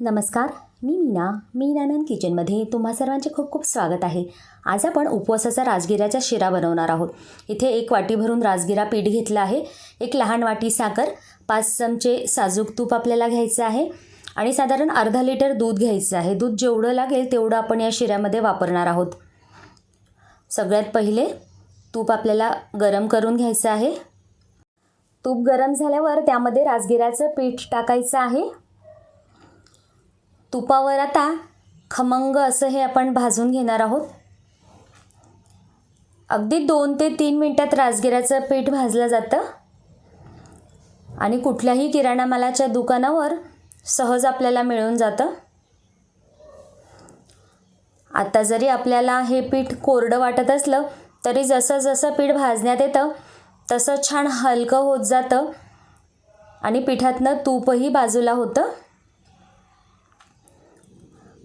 नमस्कार मी मीना मीनानंद किचनमध्ये तुम्हा सर्वांचे खूप खूप स्वागत आहे. आज आपण उपवासाचा राजगिऱ्याचा शिरा बनवणार आहोत. इथे एक वाटी भरून राजगिरा पीठ घेतलं आहे एक लहान वाटी साखर पाच चमचे साजूक तूप आपल्याला घ्यायचं आहे आणि साधारण अर्धा लिटर दूध घ्यायचं आहे. दूध जेवढं लागेल तेवढं आपण या शिऱ्यामध्ये वापरणार आहोत. सगळ्यात पहिले तूप आपल्याला गरम करून घ्यायचं आहे. तूप गरम झाल्यावर त्यामध्ये राजगिराचं पीठ टाकायचं आहे. तुपावर आता खमंग असं हे आपण भाजून घेणार आहोत. अगदी दोन ते तीन मिनटात राजगिराचं पीठ भाजलं जातं. आणि कुठल्याही किराणा मालाच्या दुकानावर सहज आपल्याला मिळून जातं. आता जरी आपल्याला हे पीठ कोरडं वाटत असलं तरी जसं जसं पीठ भाजण्यात येतं तसं छान हलकं होत जातं. आणि पिठातनं तूपही बाजूला होतं.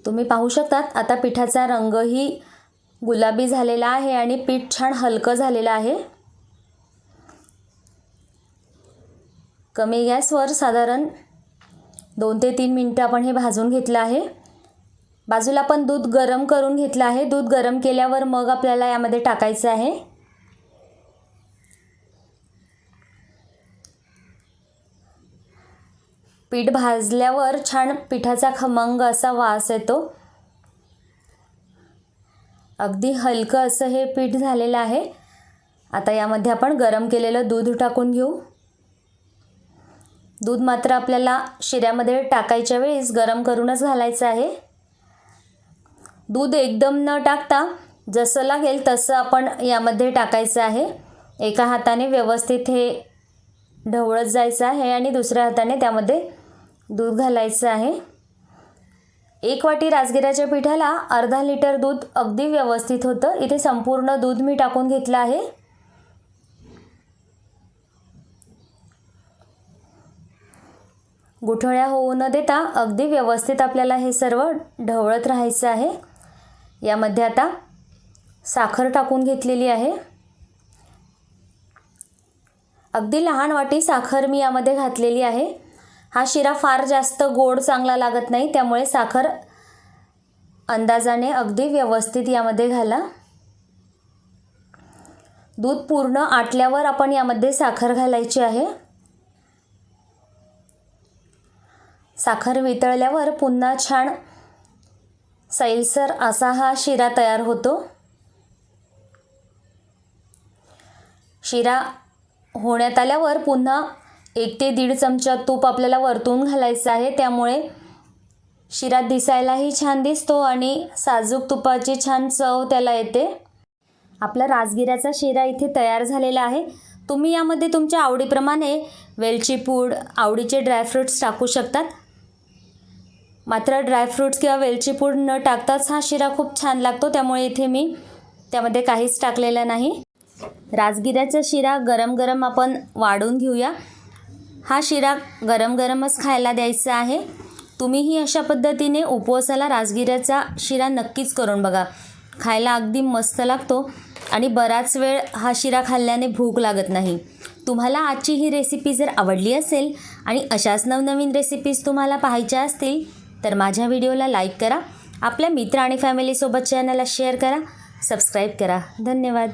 तुम्ही पाहू शकतात आता पिठाचा रंगही गुलाबी झालेला आहे आणि पीठ छान हलकं झालेलं आहे. कमी गॅसवर साधारण दोन ते तीन मिनटं आपण हे भाजून घेतलं आहे. बाजूला पण दूध गरम करून घेतलं आहे. दूध गरम केल्यावर मग आपल्याला यामध्ये टाकायचं आहे. पीठ भाजल्यावर छान पिठाचा खमंग असा वास येतो. अगदी हलकं असं हे पीठ झालेलं आहे. आता यामध्ये आपण गरम केलेलं दूध टाकून घेऊ. दूध मात्र आपल्याला शिऱ्यामध्ये टाकायच्या वेळेस गरम करूनच घालायचं आहे. दूध एकदम न टाकता जसं लागेल तसं आपण यामध्ये टाकायचं आहे. एका हाताने व्यवस्थित हे ढवळत जायचं आहे आणि दुसऱ्या हाताने त्यामध्ये दूध घालायचं आहे. एक वाटी राजगिराच्या पिठाला अर्धा लिटर दूध अगदी व्यवस्थित होतं. इथे संपूर्ण दूध मी टाकून घेतलं आहे. गुठळ्या होऊ न देता अगदी व्यवस्थित आपल्याला हे सर्व ढवळत राहायचं आहे. यामध्ये आता साखर टाकून घेतलेली आहे. अगदी लहान वाटी साखर मी यामध्ये घातलेली आहे. हा शिरा फार जास्त गोड चांगला लागत नाही त्यामुळे साखर अंदाजाने अगदी व्यवस्थित यामध्ये घाला. दूध पूर्ण आटल्यावर आपण यामध्ये साखर घालायची आहे. साखर वितळल्यावर पुन्हा छान सैलसर असा हा शिरा तयार होतो. शिरा होण्यात आल्यावर पुन्हा एक ते दीड चमचा तूप आपल्याला वरतून घालायचं आहे. त्यामुळे शिरा दिसायलाही छान दिसतो आणि साजूक तुपाची छान चव त्याला येते. आपला राजगिऱ्याचा शिरा इथे तयार झालेला आहे. तुम्ही यामध्ये तुमच्या आवडीप्रमाणे वेलची पूड आवडीचे ड्रायफ्रूट्स टाकू शकतात. मात्र ड्रायफ्रूट्स किंवा वेलची पूड न टाकताच हा शिरा खूप छान लागतो. त्यामुळे इथे मी त्यामध्ये काहीच टाकलेलं नाही. राजगिऱ्याचा शिरा गरम गरम आपण वाढून घेऊया. हा शिरा गरम गरमच खायला द्यायचा आहे. तुम्हीही अशा पद्धतीने उपवासाला राजगिऱ्याचा शिरा नक्कीच करून बघा. खायला अगदी मस्त लागतो आणि बराच वेळ हा शिरा खाल्ल्याने भूक लागत नाही. तुम्हाला आजची ही रेसिपी जर आवडली असेल आणि अशाच नवनवीन रेसिपीज तुम्हाला पाहायच्या असतील तर माझ्या व्हिडिओला लाईक करा. आपल्या मित्र आणि फॅमिलीसोबत चॅनलला शेअर करा. सबस्क्राईब करा. धन्यवाद.